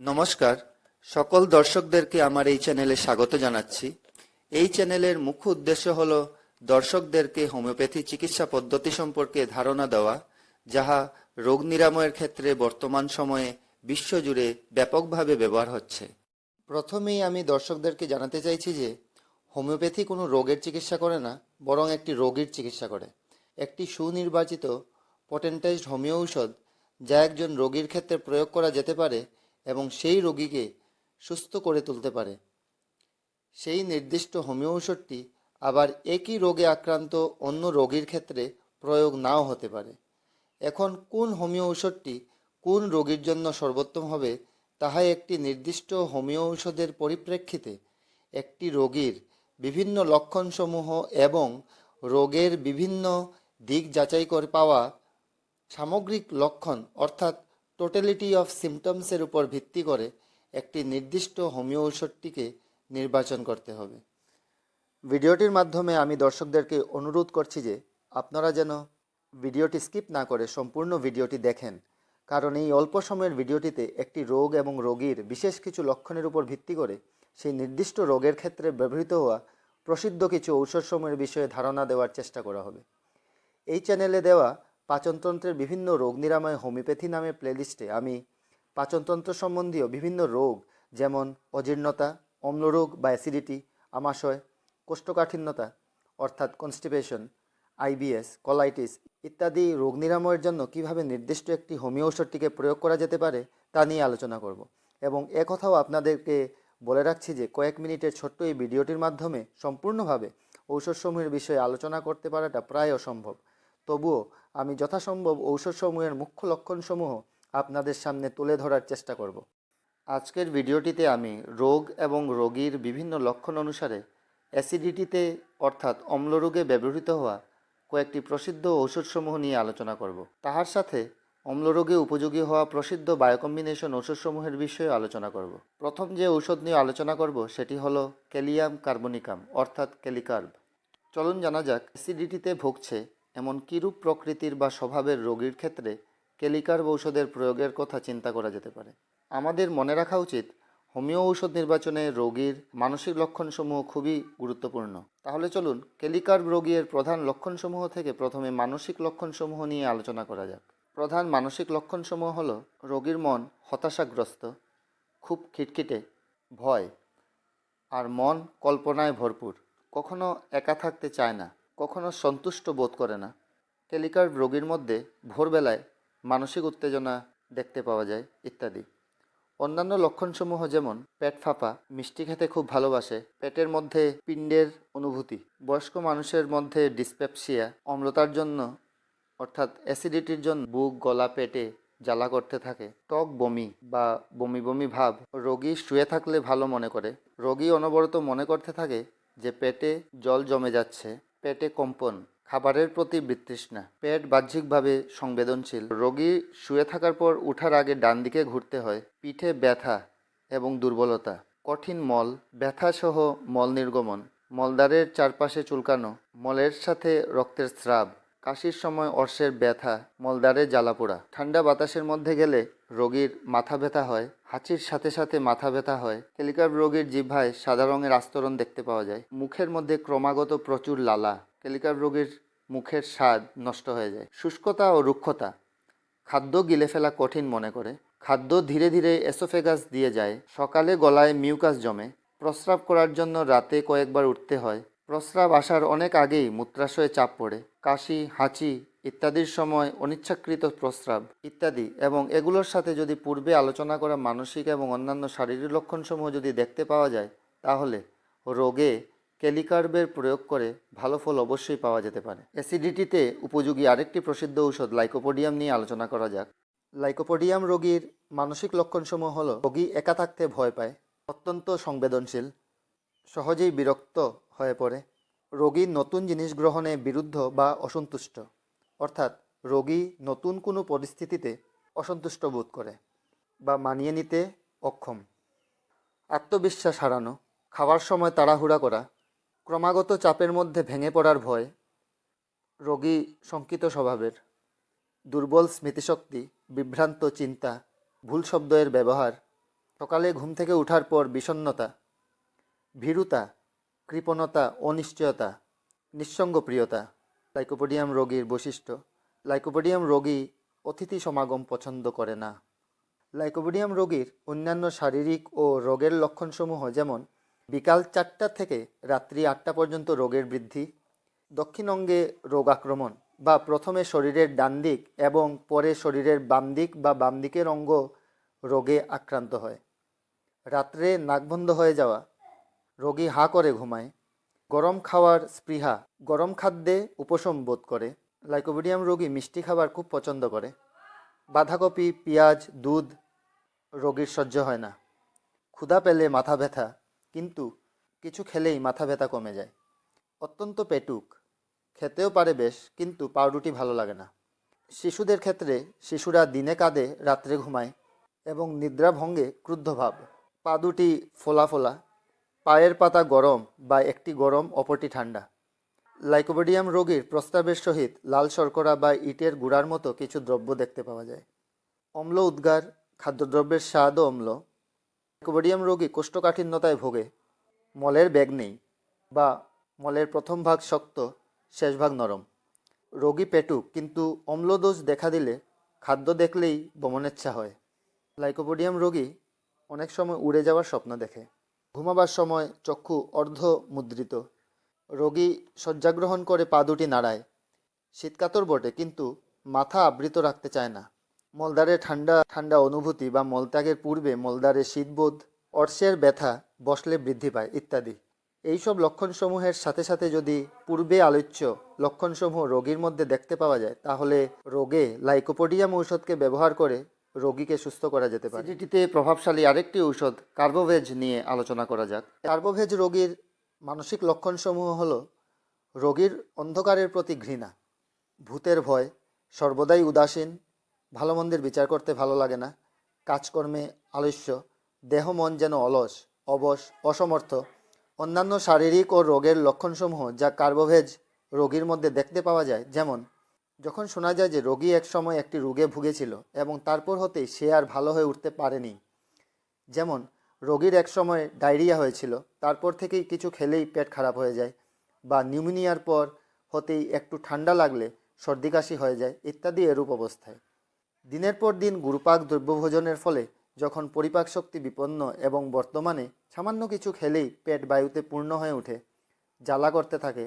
নমস্কার। সকল দর্শকদেরকে আমার এই চ্যানেলে স্বাগত জানাচ্ছি। এই চ্যানেলের মুখ্য উদ্দেশ্য হল দর্শকদেরকে হোমিওপ্যাথি চিকিৎসা পদ্ধতি সম্পর্কে ধারণা দেওয়া, যাহা রোগ নিরাময়ের ক্ষেত্রে বর্তমান সময়ে বিশ্বজুড়ে ব্যাপকভাবে ব্যবহার হচ্ছে। প্রথমেই আমি দর্শকদেরকে জানাতে চাইছি যে, হোমিওপ্যাথি কোনো রোগের চিকিৎসা করে না, বরং একটি রোগীর চিকিৎসা করে। একটি সুনির্বাচিত পটেন্টাইজড হোমিও ঔষধ, যা একজন রোগীর ক্ষেত্রে প্রয়োগ করা যেতে পারে এবং সেই রোগীকে সুস্থ করে তুলতে পারে। সেই নির্দিষ্ট হোমিও ঔষধটি আবার একই রোগে আক্রান্ত অন্য রোগীর ক্ষেত্রে প্রয়োগ নাও হতে পারে। এখন কোন হোমিও ঔষধটি কোন রোগীর জন্য সর্বোত্তম হবে তাহা একটি নির্দিষ্ট হোমিও ঔষধের পরিপ্রেক্ষিতে একটি রোগীর বিভিন্ন লক্ষণসমূহ এবং রোগের বিভিন্ন দিক যাচাই করে পাওয়া সামগ্রিক লক্ষণ অর্থাৎ টোটালিটি অফ সিমটমসের উপর ভিত্তি করে একটি নির্দিষ্ট হোমিও ঔষধটিকে নির্বাচন করতে হবে। ভিডিওটির মাধ্যমে আমি দর্শকদেরকে অনুরোধ করছি যে আপনারা যেন ভিডিওটি স্কিপ না করে সম্পূর্ণ ভিডিওটি দেখেন, কারণ এই অল্প সময়ের ভিডিওটিতে একটি রোগ এবং রোগীর বিশেষ কিছু লক্ষণের উপর ভিত্তি করে সেই নির্দিষ্ট রোগের ক্ষেত্রে ব্যবহৃত হওয়া প্রসিদ্ধ কিছু ঔষধসমূহের বিষয়ে ধারণা দেওয়ার চেষ্টা করা হবে। এই চ্যানেলে দেওয়া পাচনতন্ত্রের বিভিন্ন রোগ নিরাময় হোমিওপ্যাথি নামে প্লেলিস্টে আমি পাচনতন্ত্র সম্বন্ধীয় বিভিন্ন রোগ যেমন অজীর্ণতা, অম্লরোগ বা অ্যাসিডিটি, আমাশয়, কোষ্ঠকাঠিন্যতা অর্থাৎ কনস্টিপেশন, আইবিএস, কলাইটিস ইত্যাদি রোগ নিরাময়ের জন্য কীভাবে নির্দিষ্ট একটি হোমিও ঔষধটিকে প্রয়োগ করা যেতে পারে তা নিয়ে আলোচনা করব। এবং একথাও আপনাদেরকে বলে রাখছি যে কয়েক মিনিটের ছোট্ট এই ভিডিওটির মাধ্যমে সম্পূর্ণভাবে ঔষধসমূহের বিষয়ে আলোচনা করতে পারাটা প্রায় অসম্ভব। তবুও আমি যথাসম্ভব ঔষধসমূহের মুখ্য লক্ষণসমূহ আপনাদের সামনে তুলে ধরার চেষ্টা করব। আজকের ভিডিওটিতে আমি রোগ এবং রোগীর বিভিন্ন লক্ষণ অনুসারে অ্যাসিডিটিতে অর্থাৎ অম্লরোগে ব্যবহৃত হওয়া কয়েকটি প্রসিদ্ধ ঔষধসমূহ নিয়ে আলোচনা করব। তাহার সাথে অম্লরোগে উপযোগী হওয়া প্রসিদ্ধ বায়োকম্বিনেশন ঔষধসমূহের বিষয়ে আলোচনা করব। প্রথম যে ঔষধ নিয়ে আলোচনা করব সেটি হলো ক্যালিয়াম কার্বনিকাম, অর্থাৎ ক্যালিকার্ব। চলুন জানা যাক, অ্যাসিডিটিতে ভুগছে এমন কিরূপ প্রকৃতির বা স্বভাবের রোগীর ক্ষেত্রে ক্যালিকার্ব ঔষধের প্রয়োগের কথা চিন্তা করা যেতে পারে? আমাদের মনে রাখা উচিত, হোমিও ঔষধ নির্বাচনে রোগীর মানসিক লক্ষণসমূহ খুবই গুরুত্বপূর্ণ। তাহলে চলুন ক্যালিকার্ব রোগীর প্রধান লক্ষণসমূহ থেকে প্রথমে মানসিক লক্ষণসমূহ নিয়ে আলোচনা করা যাক। প্রধান মানসিক লক্ষণসমূহ হল রোগীর মন হতাশাগ্রস্ত, খুব খিটখিটে, ভয়, আর মন কল্পনায় ভরপুর। কখনো একা থাকতে চায় না। কখনো সন্তুষ্ট বোধ করে না। টেলিকার রোগীর মধ্যে ভোরবেলায় মানসিক উত্তেজনা দেখতে পাওয়া যায় ইত্যাদি। অন্যান্য লক্ষণসমূহ যেমন পেট ফাঁপা, মিষ্টি খেতে খুব ভালোবাসে, পেটের মধ্যে পিণ্ডের অনুভূতি, বয়স্ক মানুষের মধ্যে ডিসপেপসিয়া, অম্লতার জন্য, অর্থাৎ অ্যাসিডিটির জন্য বুক, গলা, পেটে জ্বালা করতে থাকে টক বমি বা বমি বমি ভাব রোগী শুয়ে থাকলে ভালো মনে করে। রোগী অনবরত মনে করতে থাকে যে পেটে জল জমে যাচ্ছে। পেটে কম্পন, খাবারের প্রতি বিতৃষ্ণা, পেট বাহ্যিকভাবে সংবেদনশীল। রোগী শুয়ে থাকার পর উঠার আগে ডান দিকে ঘুরতে হয়। পিঠে ব্যথা এবং দুর্বলতা, কঠিন মল, ব্যথাসহ মল নির্গমন, মলদ্বারের চারপাশে চুলকানো, মলের সাথে রক্তের স্রাব, কাশির সময় অর্শের ব্যথা, মলদ্বারে জ্বালাপোড়া। ঠান্ডা বাতাসের মধ্যে গেলে রোগীর মাথা ব্যথা হয় হাঁচির সাথে সাথে মাথা ব্যথা হয়। ক্যালিকার রোগীর জিভায় সাদা রঙের আস্তরণ দেখতে পাওয়া যায়। মুখের মধ্যে ক্রমাগত প্রচুর লালা। ক্যালিকার রোগীর মুখের স্বাদ নষ্ট হয়ে যায়। শুষ্কতা ও রুক্ষতা। খাদ্য গিলে ফেলা কঠিন মনে করে। খাদ্য ধীরে ধীরে এসোফেগাস দিয়ে যায়। সকালে গলায় মিউকাস জমে। প্রস্রাব করার জন্য রাতে কয়েকবার উঠতে হয়। প্রস্রাব আসার অনেক আগেই মূত্রাশয়ে চাপ পড়ে। কাশি, হাঁচি ইত্যাদির সময় অনিচ্ছাকৃত প্রস্রাব ইত্যাদি এবং এগুলোর সাথে যদি পূর্বে আলোচনা করা মানসিক এবং অন্যান্য শারীরিক লক্ষণসমূহ যদি দেখতে পাওয়া যায়, তাহলে রোগে ক্যালিকার্বের প্রয়োগ করে ভালো ফল অবশ্যই পাওয়া যেতে পারে। অ্যাসিডিটিতে উপযোগী আরেকটি প্রসিদ্ধ ঔষধ লাইকোপোডিয়াম নিয়ে আলোচনা করা যাক। লাইকোপোডিয়াম রোগীর মানসিক লক্ষণসমূহ হল, রোগী একা থাকতে ভয় পায়, অত্যন্ত সংবেদনশীল, সহজেই বিরক্ত হয়ে পড়ে, রোগী নতুন জিনিস গ্রহণে বিরুদ্ধ বা অসন্তুষ্ট। অর্থাৎ রোগী নতুন কোনো পরিস্থিতিতে অসন্তুষ্ট বোধ করে বা মানিয়ে নিতে অক্ষম। আত্মবিশ্বাস হারানো, খাওয়ার সময় তাড়াহুড়া করা, ক্রমাগত চাপের মধ্যে ভেঙে পড়ার ভয়, রোগী শঙ্কিত স্বভাবের, দুর্বল স্মৃতিশক্তি, বিভ্রান্ত চিন্তা, ভুল শব্দের ব্যবহার, সকালে ঘুম থেকে ওঠার পর বিষণ্ণতা, ভীরুতা, কৃপণতা, অনিশ্চয়তা, নিঃসঙ্গপ্রিয়তা লাইকোপোডিয়াম রোগীর বৈশিষ্ট্য। লাইকোপোডিয়াম রোগী অতিথি সমাগম পছন্দ করে না। লাইকোপোডিয়াম রোগীর অন্যান্য শারীরিক ও রোগের লক্ষণসমূহ যেমন, বিকাল চারটা থেকে রাত্রি আটটা পর্যন্ত রোগের বৃদ্ধি, দক্ষিণ অঙ্গে রোগ আক্রমণ বা প্রথমে শরীরের ডান দিক এবং পরে শরীরের বাম দিক বা বাম দিকের অঙ্গ রোগে আক্রান্ত হয়। রাত্রে নাক বন্ধ হয়ে যাওয়া, রোগী হাঁ করে ঘুমায় গরম খাওয়ার স্পৃহা, গরম খাদ্যে উপশম বোধ করে। লাইকোপিডিয়াম রোগী মিষ্টি খাবার খুব পছন্দ করে। বাঁধাকপি, পেঁয়াজ, দুধ রোগীর সহ্য হয় না। ক্ষুধা পেলে মাথা ব্যথা, কিন্তু কিছু খেলেই মাথা ব্যথা কমে যায়। অত্যন্ত পেটুক, খেতেও পারে বেশ, কিন্তু পাউরুটি ভালো লাগে না। শিশুদের ক্ষেত্রে শিশুরা দিনে কাঁদে, রাত্রে ঘুমায় এবং নিদ্রাভঙ্গে ক্রুদ্ধ ভাব। পা দুটি ফোলা ফোলা পায়ের পাতা গরম বা একটি গরম, অপরটি ঠান্ডা। লাইকোপোডিয়াম রোগীর প্রস্তাবের সহিত লাল শর্করা বা ইটের গুঁড়ার মতো কিছু দ্রব্য দেখতে পাওয়া যায়। অম্ল উদ্গার, খাদ্যদ্রব্যের স্বাদও অম্ল। লাইকোপোডিয়াম রোগী কোষ্ঠকাঠিন্যতায় ভোগে। মলের ব্যাগ নেই বা মলের প্রথম ভাগ শক্ত, শেষ ভাগ নরম। রোগী পেটুক, কিন্তু অম্লদোষ দেখা দিলে খাদ্য দেখলেই বমনেচ্ছা হয়। লাইকোপোডিয়াম রোগী অনেক সময় উড়ে যাওয়ার স্বপ্ন দেখে। ঘুমাবার সময় চক্ষু অর্ধ মুদ্রিত রোগী শয্যাগ্রহণ করে পা দুটি নাড়ায়। শীতকাতর বটে, কিন্তু মাথা আবৃত রাখতে চায় না। মলদারে ঠান্ডা ঠান্ডা অনুভূতি বা মলত্যাগের পূর্বে মলদারে শীতবোধ, অর্শের ব্যথা বসলে বৃদ্ধি পায়, ইত্যাদি। এইসব লক্ষণসমূহের সাথে সাথে যদি পূর্বে আলোচ্য লক্ষণসমূহ রোগীর মধ্যে দেখতে পাওয়া যায়, তাহলে রোগে লাইকোপোডিয়াম ঔষধকে ব্যবহার করে রোগীকে সুস্থ করা যেতে পারে। সিডিটিতে প্রভাবশালী আরেকটি ঔষধ কার্বোভেজ নিয়ে আলোচনা করা যাক। কার্বোভেজ রোগীর মানসিক লক্ষণসমূহ হল রোগীর অন্ধকারের প্রতি ঘৃণা, ভূতের ভয়, সর্বদাই উদাসীন ভালো মন্দের বিচার করতে ভালো লাগে না, কাজকর্মে আলস্য, দেহ মন যেন অলস, অবশ, অসমর্থ। অন্যান্য শারীরিক ও রোগের লক্ষণসমূহ যা কার্বোভেজ রোগীর মধ্যে দেখতে পাওয়া যায়, যেমন যখন শোনা যায় যে রোগী এক সময় একটি রোগে ভুগেছিল এবং তারপর হতেই সে আর ভালো হয়ে উঠতে পারেনি। যেমন, রোগীর এক সময় ডায়রিয়া হয়েছিল, তারপর থেকেই কিছু খেলেই পেট খারাপ হয়ে যায় বা নিউমোনিয়ার পর হতেই একটু ঠান্ডা লাগলে সর্দি কাশি হয়ে যায় ইত্যাদি এরূপ অবস্থায়। দিনের পর দিন গুরুপাক দ্রব্যভোজনের ফলে যখন পরিপাক শক্তি বিপন্ন এবং বর্তমানে সামান্য কিছু খেলেই পেট বায়ুতে পূর্ণ হয়ে ওঠে জ্বালা করতে থাকে,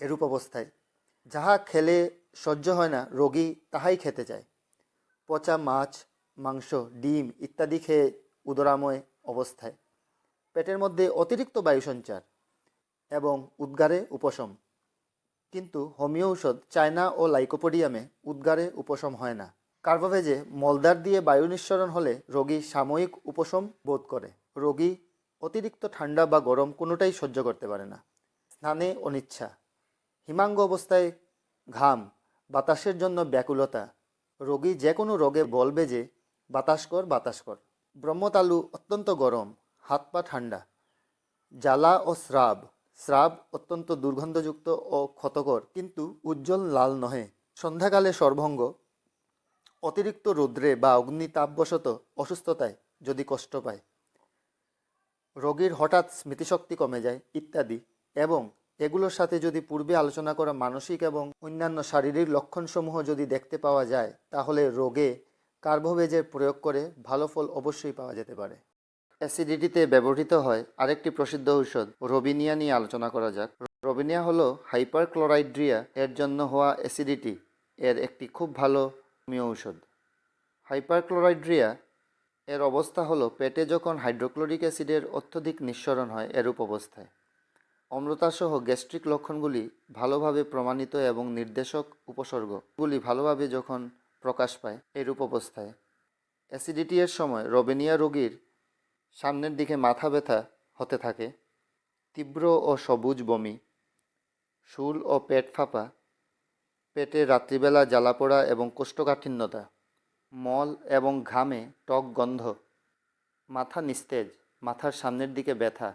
এরূপ অবস্থায়। যাহা খেলে সহ্য হয় না, রোগী তাহাই খেতে চায়। পচা মাছ, মাংস, ডিম ইত্যাদি খেয়ে উদরাময় অবস্থায়। পেটের মধ্যে অতিরিক্ত বায়ু সঞ্চার এবং উদ্গারে উপশম। কিন্তু হোমিও ঔষধ চায়না ও লাইকোপোডিয়ামে উদ্গারে উপশম হয় না। কার্বোভেজে মলদার দিয়ে বায়ু নিঃসরণ হলে রোগী সাময়িক উপশম বোধ করে। রোগী অতিরিক্ত ঠান্ডা বা গরম কোনোটাই সহ্য করতে পারে না। স্নানে অনিচ্ছা। হিমাঙ্গ অবস্থায় ঘাম, বাতাসের জন্য ব্যাকুলতা। রোগী যে কোনো রোগে বলবে যে, বাতাস কর বাতাস কর। ব্রহ্মতালু অত্যন্ত গরম, হাত পা ঠান্ডা। জ্বালা ও স্রাব স্রাব অত্যন্ত দুর্গন্ধযুক্ত ও ক্ষতকর, কিন্তু উজ্জ্বল লাল নহে। সন্ধ্যাকালে সর্বঙ্গ, অতিরিক্ত রৌদ্রে বা অগ্নিতাপবশত অসুস্থতায় যদি কষ্ট পায়। রোগীর হঠাৎ স্মৃতিশক্তি কমে যায়, ইত্যাদি। এবং এগুলোর সাথে যদি পূর্বে আলোচনা করা মানসিক এবং অন্যান্য শারীরিক লক্ষণসমূহ যদি দেখতে পাওয়া যায়, তাহলে রোগে কার্বোভেজের প্রয়োগ করে ভালো ফল অবশ্যই পাওয়া যেতে পারে। অ্যাসিডিটিতে ব্যবহৃত হয় আরেকটি প্রসিদ্ধ ঔষধ, রবিনিয়া নিয়ে আলোচনা করা যাক। রবিনিয়া হলো হাইপারক্লোরাইড্রিয়া এর জন্য হওয়া অ্যাসিডিটি, এর একটি খুব ভালো হোমিও ঔষধ। হাইপারক্লোরাইড্রিয়া এর অবস্থা হলো পেটে যখন হাইড্রোক্লোরিক অ্যাসিডের অত্যধিক নিঃসরণ হয় এরূপ অবস্থায়। অম্লতাসহ গ্যাস্ট্রিক লক্ষণগুলি ভালোভাবে প্রমাণিত এবং নির্দেশক উপসর্গগুলি ভালোভাবে যখন প্রকাশ পায়, এরূপ অবস্থায়। অ্যাসিডিটি এর সময় রবেনিয়া রোগীর সামনের দিকে মাথা ব্যথা হতে থাকে। তীব্র ও সবুজ বমি, শুল ও পেট ফাঁপা, পেটে রাত্রিবেলা জ্বালাপোড়া এবং কোষ্ঠকাঠিন্যতা, মল এবং ঘামে টক গন্ধ, মাথা নিস্তেজ, মাথার সামনের দিকে ব্যথা।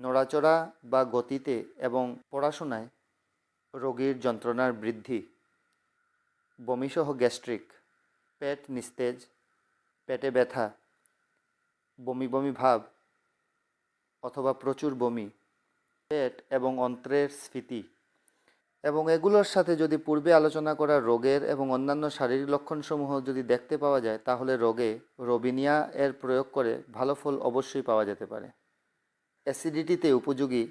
নড়াচড়া বা গতিতে এবং পড়াশোনায় রোগীর যন্ত্রণার বৃদ্ধি। বমিসহ গ্যাস্ট্রিক, পেট নিস্তেজ, পেটে ব্যথা, বমি বমি ভাব অথবা প্রচুর বমি, পেট এবং অন্ত্রের স্ফীতি এবং এগুলোর সাথে যদি পূর্বে আলোচনা করা রোগের এবং অন্যান্য শারীরিক লক্ষণসমূহ যদি দেখতে পাওয়া যায়, তাহলে রোগে রোবিনিয়া এর প্রয়োগ করে ভালো ফল অবশ্যই পাওয়া যেতে পারে। অ্যাসিডিটিতে উপযোগী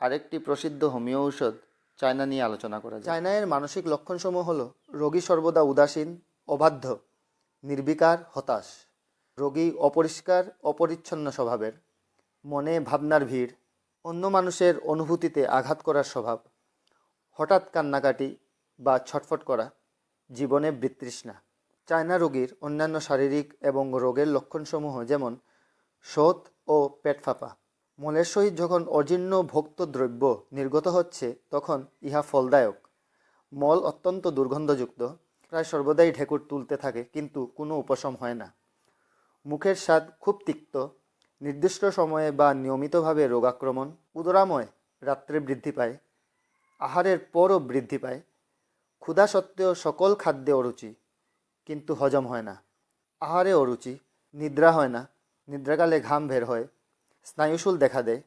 আরেকটি প্রসিদ্ধ হোমিও ঔষধ চায়না নিয়ে আলোচনা করা যায়। চায়নায়ের মানসিক লক্ষণসমূহ হলো, রোগী সর্বদা উদাসীন, অবাধ্য, নির্বিকার, হতাশ। রোগী অপরিষ্কার, অপরিচ্ছন্ন স্বভাবের, মনে ভাবনার ভিড়, অন্য মানুষের অনুভূতিতে আঘাত করার স্বভাব, হঠাৎ কান্নাকাটি বা ছটফট করা, জীবনে বিতৃষ্ণা। চায়না রোগীর অন্যান্য শারীরিক এবং রোগের লক্ষণসমূহ যেমন শোথ ও পেট ফাঁপা। মলের সহিত যখন অজীর্ণ ভোক্ত দ্রব্য নির্গত হচ্ছে, তখন ইহা ফলদায়ক। মল অত্যন্ত দুর্গন্ধযুক্ত। প্রায় সর্বদাই ঢেকুর তুলতে থাকে, কিন্তু কোনো উপশম হয় না। মুখের স্বাদ খুব তিক্ত। নির্দিষ্ট সময়ে বা নিয়মিতভাবে রোগাক্রমণ, উদরাময় রাত্রে বৃদ্ধি পায়। আহারের পরও বৃদ্ধি পায়। ক্ষুধা সত্ত্বেও সকল খাদ্যে অরুচি, কিন্তু হজম হয় না। আহারে অরুচি, নিদ্রা হয় না। নিদ্রাকালে ঘাম বের হয়। স্নায়ুশুল দেখা দেয়।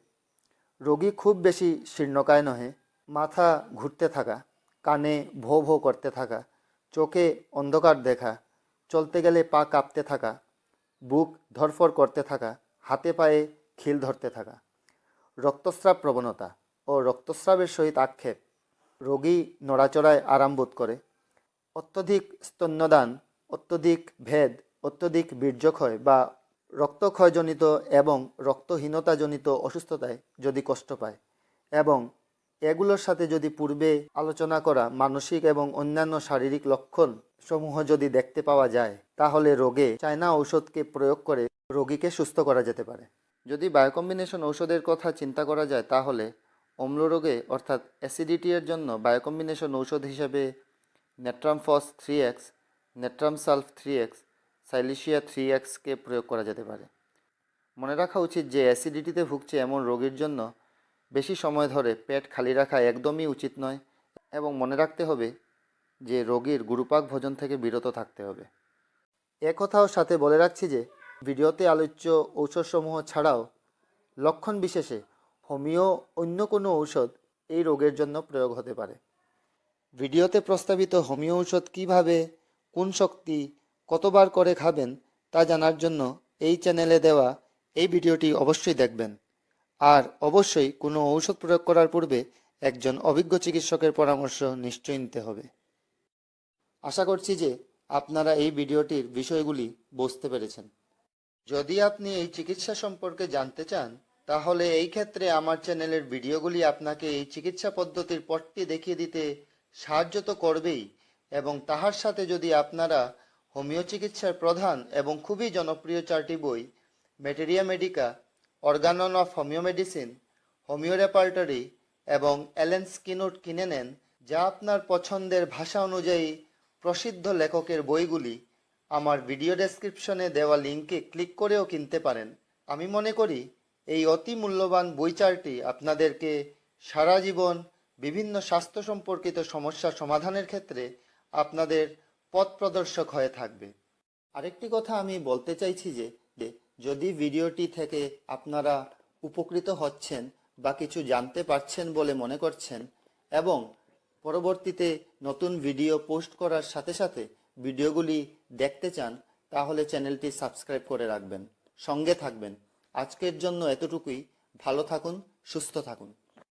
রোগী খুব বেশি শীর্ণকায় নহে, মাথা ঘুরতে থাকা, কানে ভো ভো করতে থাকা, চোখে অন্ধকার দেখা, চলতে গেলে পা কাঁপতে থাকা, বুক ধরফর করতে থাকা, হাতে পায়ে খিল ধরতে থাকা। রক্তস্রাব প্রবণতা ও রক্তস্রাবের সহিত আক্ষেপ রোগী নড়াচড়ায় আরাম বোধ করে। অত্যধিক স্তন্যদান, অত্যধিক ভেদ, অত্যধিক বীর্যক্ষয় বা রক্তক্ষয়জনিত এবং রক্তহীনতাজনিত অসুস্থতায় যদি কষ্ট পায় এবং এগুলোর সাথে যদি পূর্বে আলোচনা করা মানসিক এবং অন্যান্য শারীরিক লক্ষণ সমূহ যদি দেখতে পাওয়া যায়, তাহলে রোগে চায়না ঔষধকে প্রয়োগ করে রোগীকে সুস্থ করা যেতে পারে। যদি বায়োকম্বিনেশন ঔষধের কথা চিন্তা করা যায়, তাহলে অম্ল রোগে অর্থাৎ অ্যাসিডিটি এর জন্য বায়োকম্বিনেশন ঔষধ হিসেবে natrum phos three X, natrum sulph three X silicea three এক্সকে প্রয়োগ করা যেতে পারে। মনে রাখা উচিত যে অ্যাসিডিটিতে ভুগছে এমন রোগীর জন্য বেশি সময় ধরে পেট খালি রাখা একদমই উচিত নয় এবং মনে রাখতে হবে যে রোগীর গুরুপাক ভোজন থেকে বিরত থাকতে হবে। এ কথাও সাথে বলে রাখছি যে ভিডিওতে আলোচ্য ঔষধসমূহ ছাড়াও লক্ষণ বিশেষে হোমিও অন্য কোনো ঔষধ এই রোগের জন্য প্রয়োগ হতে পারে। ভিডিওতে প্রস্তাবিত হোমিও ঔষধ কীভাবে, কোন শক্তি কতবার করে খাবেন তা জানার জন্য এই চ্যানেলে দেওয়া এই ভিডিওটি অবশ্যই দেখবেন। আর অবশ্যই কোনো ঔষধ প্রয়োগ করার পূর্বে একজন অভিজ্ঞ চিকিৎসকের পরামর্শ নিশ্চয়ই নিতে হবে। আশা করছি যে আপনারা এই ভিডিওটির বিষয়গুলি বুঝতে পেরেছেন। যদি আপনি এই চিকিৎসা সম্পর্কে জানতে চান, তাহলে এই ক্ষেত্রে আমার চ্যানেলের ভিডিওগুলি আপনাকে এই চিকিৎসা পদ্ধতির পথটি দেখিয়ে দিতে সাহায্য তো করবেই এবং তাহার সাথে যদি আপনারা হোমিও চিকিৎসার প্রধান এবং খুবই জনপ্রিয় চারটি বই materia medica organon of homeo medicine homeo repertory এবং অ্যালেন স্কিনোট কিনে নেন, যা আপনার পছন্দের ভাষা অনুযায়ী প্রসিদ্ধ লেখকের বইগুলি আমার ভিডিও ডেসক্রিপশনে দেওয়া লিঙ্কে ক্লিক করেও কিনতে পারেন। আমি মনে করি এই অতি মূল্যবান বই চারটি আপনাদেরকে সারা জীবন বিভিন্ন স্বাস্থ্য সম্পর্কিত সমস্যা সমাধানের ক্ষেত্রে আপনাদের পথ প্রদর্শক হয়ে থাকবে। আরেকটি কথা আমি বলতে চাইছি যে যদি ভিডিওটি থেকে আপনারা উপকৃত হচ্ছেন বা কিছু জানতে পারছেন বলে মনে করছেন এবং পরবর্তীতে নতুন ভিডিও পোস্ট করার সাথে সাথে ভিডিওগুলি দেখতে চান, তাহলে চ্যানেলটি সাবস্ক্রাইব করে রাখবেন। সঙ্গে থাকবেন। আজকের জন্য এতটুকুই। ভালো থাকুন, সুস্থ থাকুন।